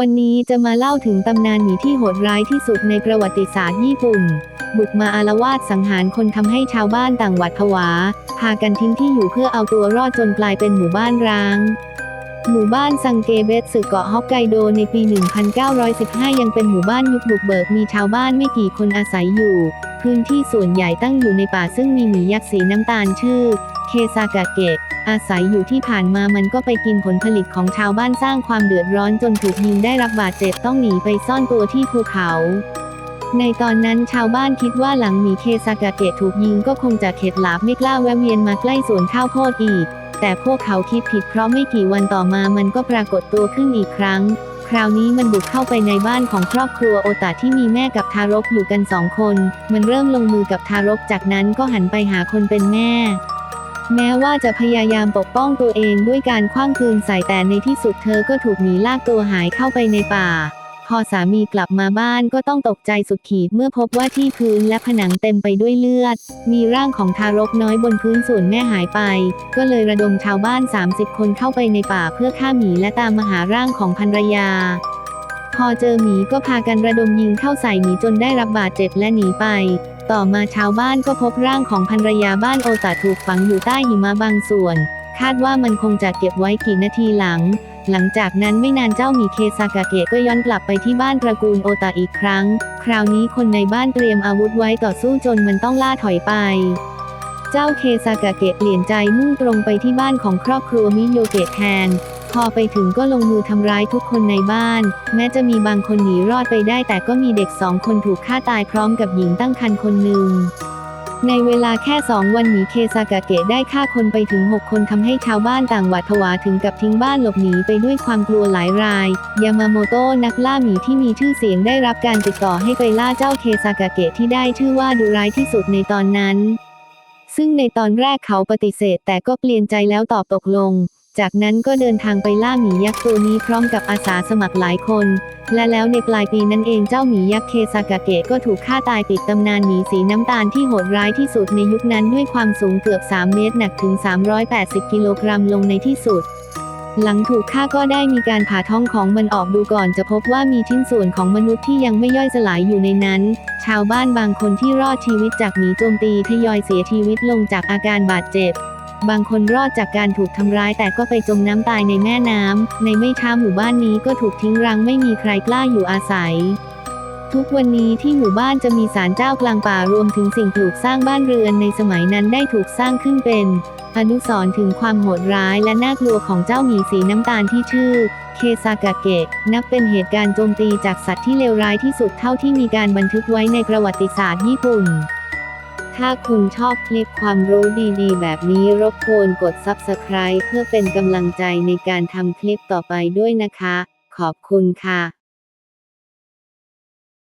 วันนี้จะมาเล่าถึงตำนานหมีที่โหดร้ายที่สุดในประวัติศาสตร์ญี่ปุ่น บุกมาอารวาสสังหารคนทำให้ชาวบ้านต่างหวัดผวา พากันทิ้งที่อยู่เพื่อเอาตัวรอดจนกลายเป็นหมู่บ้านร้าง หมู่บ้านซังเกเบสสึเกาะฮอกไกโดในปี 1915 ยังเป็นหมู่บ้านยุคบุกเบิกมีชาวบ้านไม่กี่คนอาศัยอยู่ พื้นที่ส่วนใหญ่ตั้งอยู่ในป่าซึ่งมีหมียักษ์สีน้ำตาลชื่อ เคซากะเกะ อาศัยอยู่ที่ผ่านมามันก็ไปกินผลผลิตของชาวบ้านสร้างความเดือดร้อนจนถูกยิงได้รับบาดเจ็บต้องหนีไปซ่อนตัวที่ภูเขา ในตอนนั้นชาวบ้านคิดว่าหลังหมีเคซากะเกะถูกยิงก็คงจะเข็ดหลาบไม่กล้าแวะเวียนมาใกล้สวนข้าวโพดอีก แต่พวกเขาคิดผิดเพราะไม่กี่วันต่อมามันก็ปรากฏตัวขึ้นอีกครั้ง คราวนี้มันบุกเข้าไปในบ้านของครอบครัวโอตาที่มีแม่กับทารกอยู่กันสองคน มันเริ่มลงมือกับทารกจากนั้นก็หันไปหาคนเป็นแม่ แม้ว่าจะพยายามปกป้องตัวเองด้วยการคว้างคืนใส่แต่ในที่สุดเธอก็ถูกหมีลากตัวหายเข้าไปในป่า พอสามีกลับมาบ้านก็ต้องตกใจสุดขีดเมื่อพบว่าที่พื้นและผนังเต็มไปด้วยเลือด มีร่างของทารกน้อยบนพื้นส่วนแม่หายไป ก็เลยระดมชาวบ้าน 30 คนเข้าไปในป่าเพื่อฆ่าหมีและตามมาหาร่างของภรรยา พอเจอหมีก็พากันระดมยิงเข้าใส่หมีจนได้รับบาดเจ็บและหนีไป ต่อมาชาวบ้านก็พบร่างของภรรยาบ้านโอตาถูกฝังอยู่ใต้หิมะบางส่วน คาดว่ามันคงจะเก็บไว้กี่นาทีหลัง หลังจากนั้นไม่นานเจ้าหมีเคซากะเกะก็ย้อนกลับไปที่บ้านตระกูลโอตาอีกครั้ง คราวนี้คนในบ้านเตรียมอาวุธไว้ต่อสู้จนมันต้องล่าถอยไปเจ้าเคซากะเกะเปลี่ยนใจมุ่งตรงไปที่บ้านของครอบครัวมิโยเกะแทน พอไปถึงก็ลงมือทำร้ายทุกคนในบ้าน แม้จะมีบางคนหนีรอดไปได้ แต่ก็มีเด็กสองคนถูกฆ่าตายพร้อมกับหญิงตั้งครรภ์คนหนึ่ง ในเวลาแค่สองวันหมีเคซากะเกะได้ฆ่าคนไปถึง 6 คนทำให้ชาวบ้านต่างหวาดผวาถึงกับทิ้งบ้านหลบหนีไปด้วยความกลัวหลายราย ยามาโมโตะนักล่าหมีที่มีชื่อเสียงได้รับการติดต่อให้ไปล่าเจ้าเคซากะเกะที่ได้ชื่อว่าดุร้ายที่สุดในตอนนั้นซึ่งในตอนแรกเขาปฏิเสธแต่ก็เปลี่ยนใจแล้วตอบตกลง จากนั้นก็เดินทางไปล่าหมียักษ์ตัวนี้พร้อมกับอาสาสมัครหลายคน และแล้วในปลายปีนั้นเองเจ้าหมียักษ์เคซากะเกะก็ถูกฆ่าตายปิดตำนานหมีสีน้ำตาลที่โหดร้ายที่สุดในยุคนั้นด้วยความสูงเกือบ 3 เมตรหนักถึง 380 กิโลกรัมลงในที่สุด หลังถูกฆ่าก็ได้มีการผ่าท้องของมันออกดูก่อนจะพบว่ามีชิ้นส่วนของมนุษย์ที่ยังไม่ย่อยสลายอยู่ในนั้น ชาวบ้านบางคนที่รอดชีวิตจากหมีโจมตีทยอยเสียชีวิตลงจากอาการบาดเจ็บ บางคนรอดจากการถูกทำร้ายแต่ก็ไปจมน้ำตายในแม่น้ำ ในไม่ช้าหมู่บ้านนี้ก็ถูกทิ้งรังไม่มีใครกล้าอยู่อาศัย ทุกวันนี้ที่หมู่บ้านจะมีศาลเจ้ากลางป่ารวมถึงสิ่งปลูกสร้างบ้านเรือนในสมัยนั้นได้ถูกสร้างขึ้นเป็น อนุสรณ์ถึงความโหดร้ายและน่ากลัวของเจ้าหมีสีน้ำตาลที่ชื่อเคซากะเกะนับเป็นเหตุการณ์โจมตีจากสัตว์ที่เลวร้ายที่สุดเท่าที่มีการบันทึกไว้ในประวัติศาสตร์ญี่ปุ่น ถ้าคุณชอบคลิปความรู้ดีๆ แบบนี้รบกวนกด Subscribe เพื่อเป็นกำลังใจในการทำคลิปต่อไปด้วยนะคะ ขอบคุณค่ะ